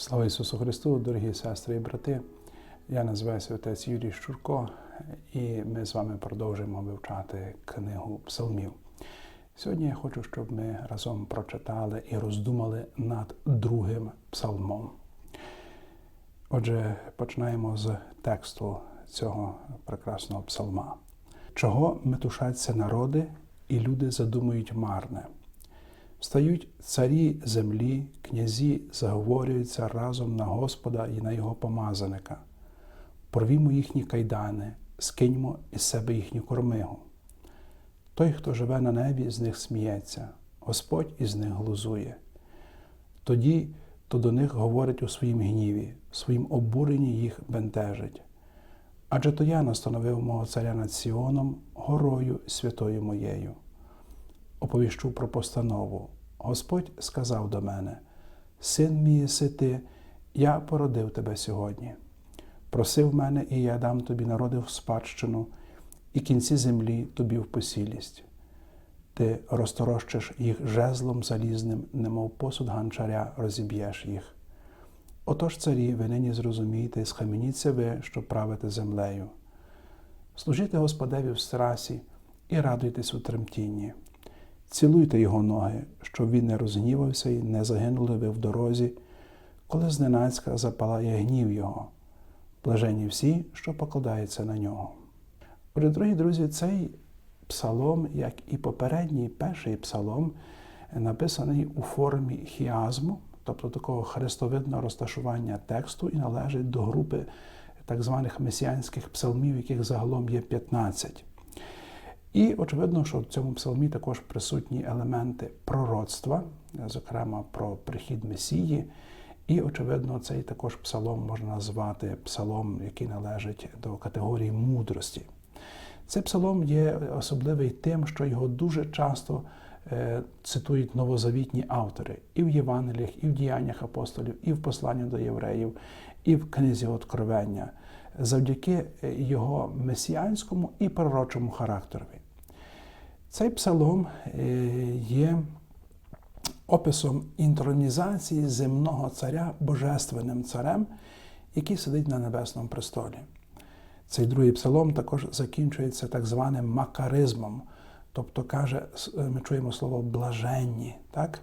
Слава Ісусу Христу, дорогі сестри і брати. Я називаюся отець Юрій Щурко, і ми з вами продовжуємо вивчати книгу псалмів. Сьогодні я хочу, щоб ми разом прочитали і роздумали над другим псалмом. Отже, починаємо з тексту цього прекрасного псалма. Чого метушаться народи, і люди задумують марне? Встають царі землі, князі заговорюються разом на Господа і на його помазаника. Порвімо їхні кайдани, скиньмо із себе їхню кормигу. Той, хто живе на небі, з них сміється, Господь із них глузує. Тоді то до них говорить у своїм гніві, своїм обуренні їх бентежить. Адже то я настановив мого царя над Сіоном, горою святою моєю оповіщу про постанову. Господь сказав до мене: Син мій єси ти, я породив тебе сьогодні. Просив мене, і я дам тобі народи в спадщину, і кінці землі тобі в посілість. Ти розторощиш їх жезлом залізним, немов посуд ганчаря розіб'єш їх. Отож, царі, ви нині зрозумієте, схаменіться ви, що правите землею. Служите Господеві в страсі і радуйтесь у тремтінні. Цілуйте його ноги, щоб він не розгнівався і не загинули ви в дорозі, коли зненацька запалає гнів його, блажені всі, що покладаються на нього. Отже, дорогі друзі, цей псалом, як і попередній перший псалом, написаний у формі хіазму, тобто такого хрестовидного розташування тексту, і належить до групи так званих месіанських псалмів, яких загалом є 15. І очевидно, що в цьому псалмі також присутні елементи пророцтва, зокрема про прихід Месії. І, очевидно, цей також псалом можна назвати псалом, який належить до категорії мудрості. Цей псалом є особливий тим, що його дуже часто е, цитують новозавітні автори і в Євангеліях, і в діяннях апостолів, і в посланні до євреїв, і в книзі Откровення, завдяки його месіанському і пророчому характерові. Цей псалом є описом інтронізації земного царя божественним царем, який сидить на небесному престолі. Цей другий псалом також закінчується так званим макаризмом, тобто каже, ми чуємо слово блаженні. Так?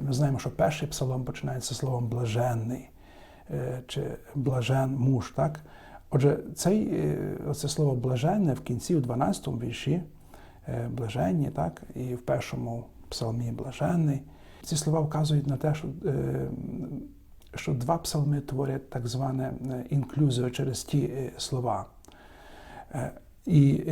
Ми знаємо, що перший псалом починається словом блаженний чи блажен муж. Так? Отже, цей, оце слово блаженне в кінці, в 12 му вірші, блаженні, так, і в першому псалмі блаженний. Ці слова вказують на те, що що два псалми творять так зване інклюзію через ті слова. І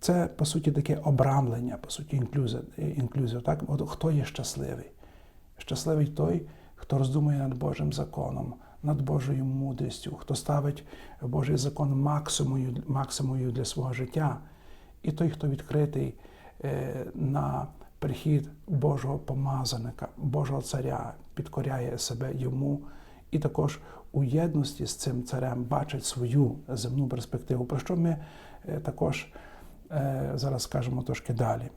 це, по суті, таке обрамлення, по суті, інклюзія. інклюзія так? От хто є щасливий? Щасливий той, хто роздумує над Божим законом, над Божою мудрістю, хто ставить Божий закон максимою, максимою для свого життя. І той, хто відкритий на прихід Божого помазаника, Божого царя, підкоряє себе йому і також у єдності з цим царем бачить свою земну перспективу, про що ми також зараз скажемо трошки далі.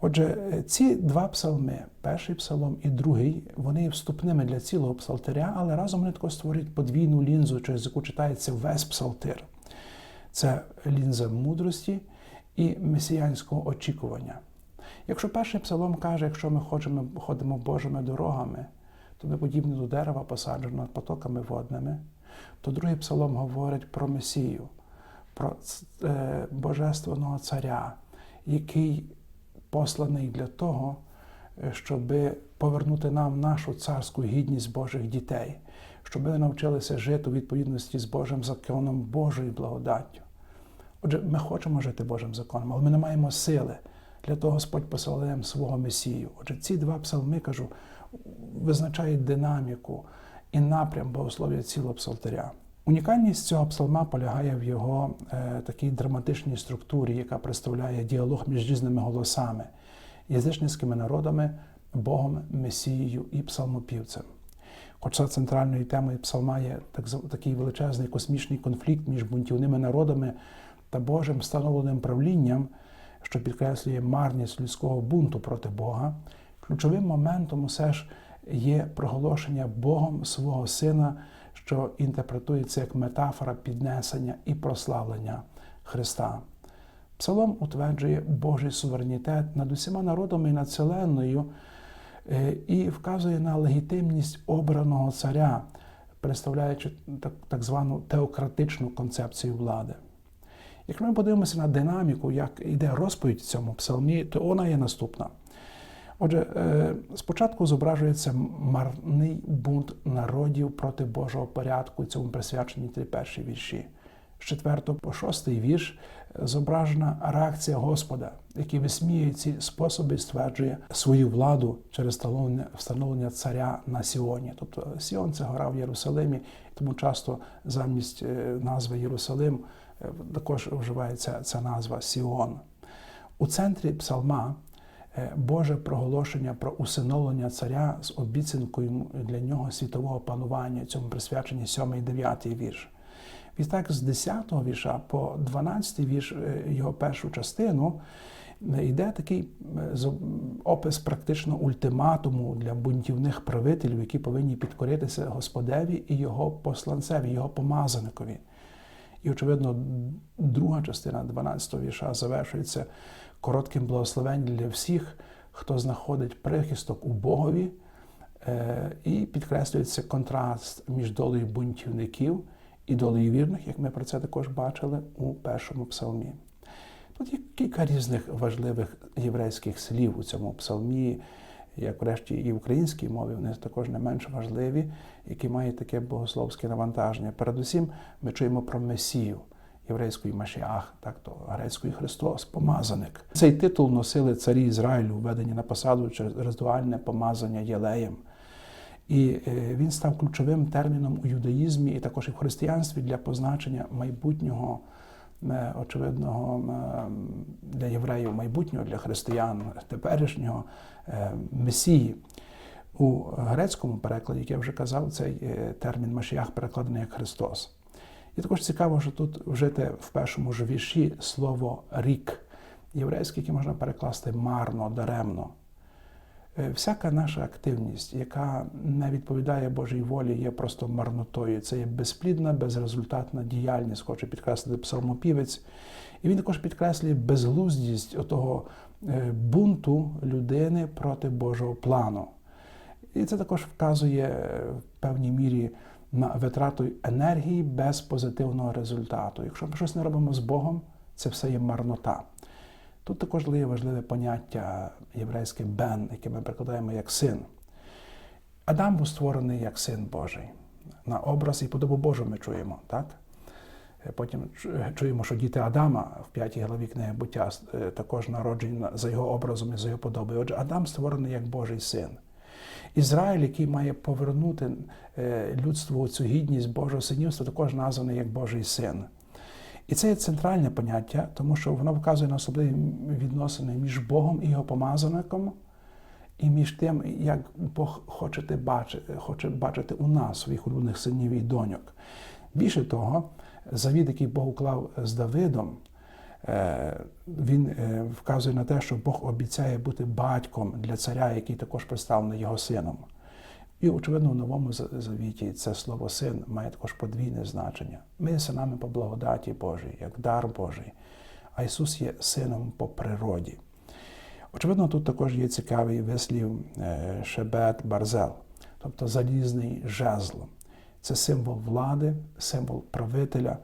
Отже, ці два псалми, перший псалом і другий, вони є вступними для цілого псалтиря, але разом вони також створюють подвійну лінзу, через яку читається весь псалтир. Це лінза мудрості і месіянського очікування. Якщо перший псалом каже, якщо ми хочемо, ходимо Божими дорогами, то ми подібні до дерева посаджено потоками водними, то другий псалом говорить про Месію, про е, Божественного Царя, який посланий для того, щоб повернути нам нашу царську гідність Божих дітей, щоб ми навчилися жити у відповідності з Божим законом, Божою благодаттю. Отже, ми хочемо жити Божим законом, але ми не маємо сили. Для того Господь посилає свого Месію. Отже, ці два псалми, кажу, визначають динаміку і напрям богослов'я цілого псалтиря. Унікальність цього псалма полягає в його е, такій драматичній структурі, яка представляє діалог між різними голосами, язичницькими народами, Богом, Месією і псалмопівцем. Хоча центральною темою псалма є так, такий величезний космічний конфлікт між бунтівними народами та Божим встановленим правлінням, що підкреслює марність людського бунту проти Бога, ключовим моментом усе ж є проголошення Богом свого Сина, що інтерпретується як метафора піднесення і прославлення Христа. Псалом утверджує Божий суверенітет над усіма народами і над вселенною е, і вказує на легітимність обраного царя, представляючи так, так звану теократичну концепцію влади. Якщо ми подивимося на динаміку, як йде розповідь в цьому псалмі, то вона є наступна. Отже, е, спочатку зображується марний бунт народів проти Божого порядку, цьому присвячені три перші вірші. З 4 по 6 вірш зображена реакція Господа, який висміює ці способи і стверджує свою владу через встановлення, царя на Сіоні. Тобто Сіон це гора в Єрусалимі, тому часто замість е, назви Єрусалим також вживається ця назва Сіон. У центрі псалма е, Боже проголошення про усиновлення царя з обіцянкою для нього світового панування, цьому присвячені 7 і 9 вірш. Відтак з 10 го вірша по 12 й вірш його першу частину йде такий опис практично ультиматуму для бунтівних правителів, які повинні підкоритися Господеві і його посланцеві, його помазаникові. І, очевидно, друга частина 12-го вірша завершується коротким благословенням для всіх, хто знаходить прихисток у Богові, і підкреслюється контраст між долею бунтівників і долею вірних, як ми про це також бачили у першому псалмі. Тут є кілька різних важливих єврейських слів у цьому псалмі, як врешті і українській мові, вони також не менш важливі, які мають таке богословське навантаження. Передусім, ми чуємо про Месію. Єврейської Машіах, так то грецької Христос, помазаник. Цей титул носили царі Ізраїлю, введені на посаду через ритуальне помазання єлеєм. І е, він став ключовим терміном у юдаїзмі і також і в християнстві для позначення майбутнього, очевидного е, для євреїв майбутнього, для християн теперішнього месії. У грецькому перекладі, як я вже казав, цей термін Машіях перекладений як Христос. І також цікаво, що тут вжите в першому ж вірші слово рік, єврейське, яке можна перекласти марно, даремно. Е, всяка наша активність, яка не відповідає Божій волі, є просто марнотою. Це є безплідна, безрезультатна діяльність, хоче підкреслити псалмопівець. І він також підкреслює безглуздість отого е, бунту людини проти Божого плану. І це також вказує е, в певній мірі на витрату енергії без позитивного результату. Якщо ми щось не робимо з Богом, це все є марнота. Тут також є важливе поняття єврейське бен, яке ми перекладаємо як син. Адам був створений як син Божий. На образ і подобу Божу ми чуємо. так? Потім чуємо, що діти Адама в п'ятій главі книги буття е, також народжені за його образом і за його подобою. Отже, Адам створений як Божий син. Ізраїль, який має повернути е, людству цю гідність Божого синівства, також названий як Божий син. І це є центральне поняття, тому що воно вказує на особливі відносини між Богом і його помазаником, і між тим, як Бог хоче бачити, хоче бачити у нас своїх улюблених синів і доньок. Більше того, завід, який Бог уклав з Давидом, е, він е, вказує на те, що Бог обіцяє бути батьком для царя, який також представлений його сином. І, очевидно, в новому завіті це слово син має також подвійне значення. Ми синами по благодаті Божій, як дар Божий, а Ісус є сином по природі. Очевидно, тут також є цікавий вислів е, шебет барзел, тобто залізний жезл. Це символ влади, символ правителя.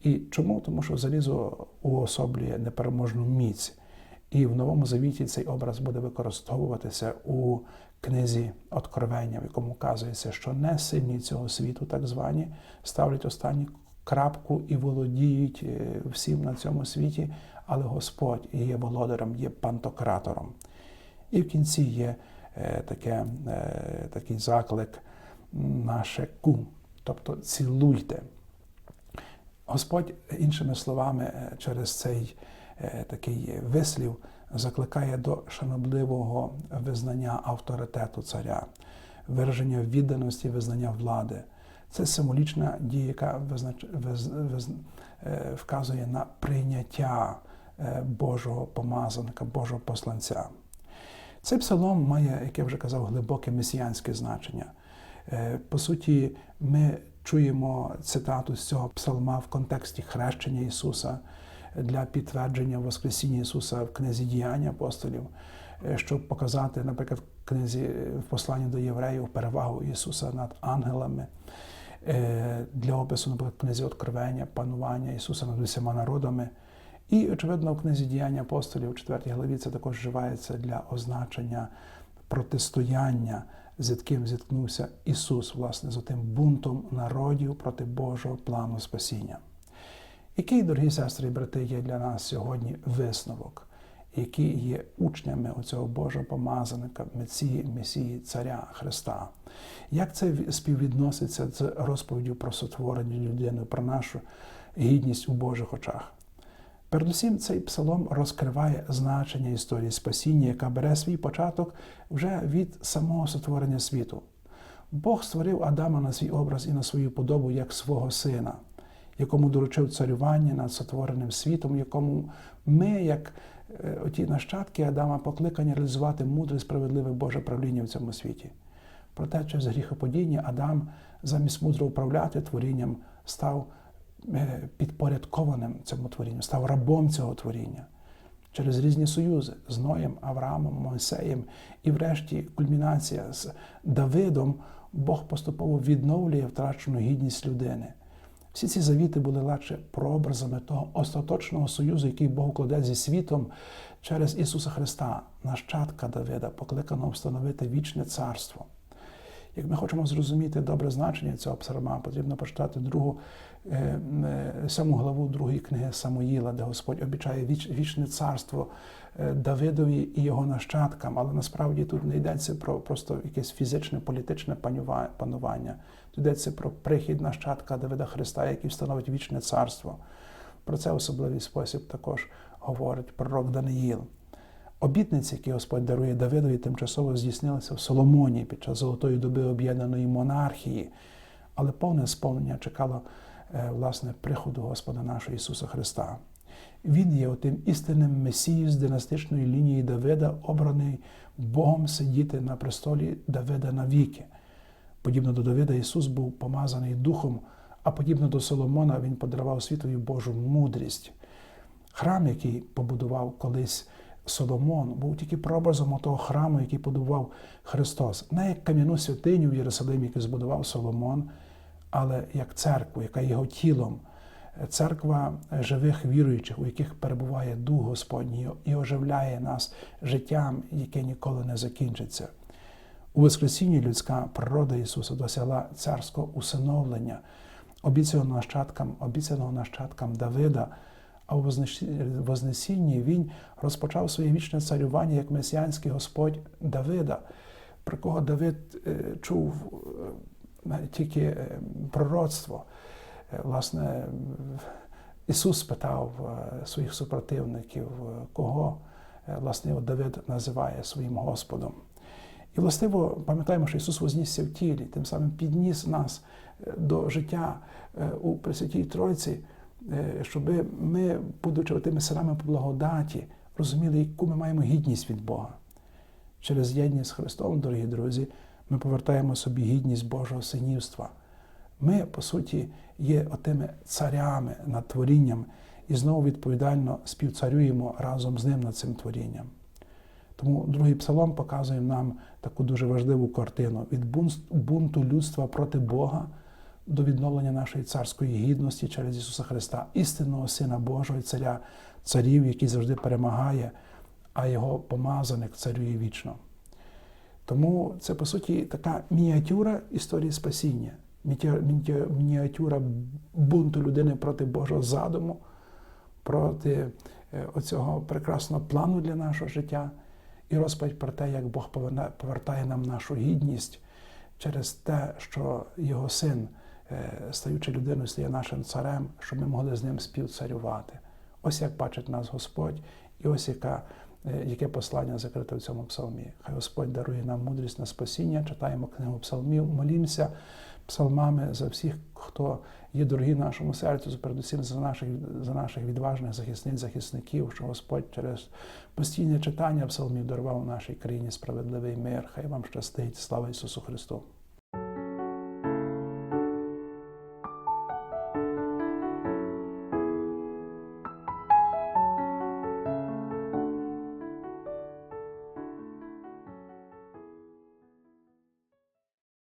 І чому? Тому що залізо уособлює непереможну міць. І в новому завіті цей образ буде використовуватися у книзі Откровення, в якому вказується, що не сильні цього світу, так звані, ставлять останню крапку і володіють е, всім на цьому світі, але Господь є володарем, є пантократором. І в кінці є е, таке, е, такий заклик наше ку, тобто цілуйте. Господь, іншими словами, через цей такий вислів закликає до шанобливого визнання авторитету царя, вираження відданості визнання влади. Це символічна дія, яка визнач... виз... Виз... Е, вказує на прийняття е, Божого помазаника, Божого посланця. Цей псалом має, як я вже казав, глибоке месіянське значення. Е, По суті, ми чуємо цитату з цього псалма в контексті хрещення Ісуса для підтвердження Воскресіння Ісуса в книзі діяння апостолів, е, щоб показати, наприклад, в книзі в посланні до євреїв перевагу Ісуса над ангелами. Е, Для опису, наприклад, книзі Откровення, панування Ісуса над усіма народами. І, очевидно, в книзі діяння апостолів у 4 главі це також вживається для означення протистояння, з яким зіткнувся Ісус, власне, з тим бунтом народів проти Божого плану спасіння. Який, дорогі сестри і брати, є для нас сьогодні висновок, які є учнями оцього Божого помазаника, Месії, Месії, Царя Христа? Як це співвідноситься з розповіддю про сотворення людини, про нашу гідність у Божих очах? Передусім, цей псалом розкриває значення історії спасіння, яка бере свій початок вже від самого сотворення світу. Бог створив Адама на свій образ і на свою подобу як свого сина, якому доручив царювання над сотвореним світом, якому ми, як е, оті нащадки Адама, покликані реалізувати мудре справедливе Боже правління в цьому світі. Проте через гріхоподіння Адам замість мудро управляти творінням став е, підпорядкованим цьому творінню, став рабом цього творіння через різні союзи з Ноєм, Авраамом, Мойсеєм і, врешті, кульмінація з Давидом, Бог поступово відновлює втрачену гідність людини. Всі ці завіти були лише прообразами того остаточного союзу, який Бог укладе зі світом через Ісуса Христа, нащадка Давида, покликаного встановити вічне царство. Як ми хочемо зрозуміти добре значення цього псалма, потрібно почитати другу е, е, саму главу другої книги Самоїла, де Господь обіцяє віч, вічне царство е, Давидові і його нащадкам. Але насправді тут не йдеться про просто якесь фізичне політичне панування. Тут йдеться про прихід нащадка Давида Христа, який встановить вічне царство. Про це особливий спосіб також говорить пророк Даниїл. Обітниці, які Господь дарує Давидові, тимчасово здійснилися в Соломоні під час золотої доби об'єднаної монархії, але повне сповнення чекало е, власне приходу Господа нашого Ісуса Христа. Він є отим істинним месією з династичної лінії Давида, обраний Богом сидіти на престолі Давида навіки. Подібно до Давида, Ісус був помазаний Духом, а подібно до Соломона, Він подарував світові Божу мудрість. Храм, який побудував колись. Соломон був тільки прообразом того храму, який будував Христос, не як кам'яну святиню в Єрусалимі, яку збудував Соломон, але як церкву, яка є його тілом, церква живих віруючих, у яких перебуває Дух Господній і оживляє нас життям, яке ніколи не закінчиться. У Воскресінні людська природа Ісуса досягла царського усиновлення, обіцяного нащадкам, обіцяного нащадкам Давида. А у Вознесінні він розпочав своє вічне царювання як месіанський Господь Давида, про кого Давид е, чув е, тільки е, пророцтво. Власне, Ісус спитав своїх супротивників, кого власне Давид називає своїм Господом. І, властиво, пам'ятаємо, що Ісус вознісся в тілі, тим самим підніс нас до життя у Пресвятій Тройці. Е, щоб ми, будучи тими синами по благодаті, розуміли, яку ми маємо гідність від Бога. Через єдність з Христом, дорогі друзі, ми повертаємо собі гідність Божого синівства. Ми, по суті, є отими царями над творінням і знову відповідально співцарюємо разом з ним над цим творінням. Тому другий псалом показує нам таку дуже важливу картину від бунту людства проти Бога до відновлення нашої царської гідності через Ісуса Христа, істинного Сина Божого і Царя царів, який завжди перемагає, а Його помазаник царює вічно. Тому це, по суті, така мініатюра історії спасіння, мініатюра бунту людини проти Божого задуму, проти е, оцього прекрасного плану для нашого життя і розповідь про те, як Бог повертає нам нашу гідність через те, що Його син. Е, стаючи людиною, стає нашим царем, щоб ми могли з ним співцарювати. Ось як бачить нас Господь, і ось яка, е, яке послання закрите в цьому псалмі. Хай Господь дарує нам мудрість на спасіння, читаємо книгу псалмів, молімося, псалмами за всіх, хто є дорогі нашому серцю, передусім за наших, за наших відважних захисниць, захисників, що Господь через постійне читання псалмів дарував нашій країні справедливий мир. Хай вам щастить. Слава Ісусу Христу!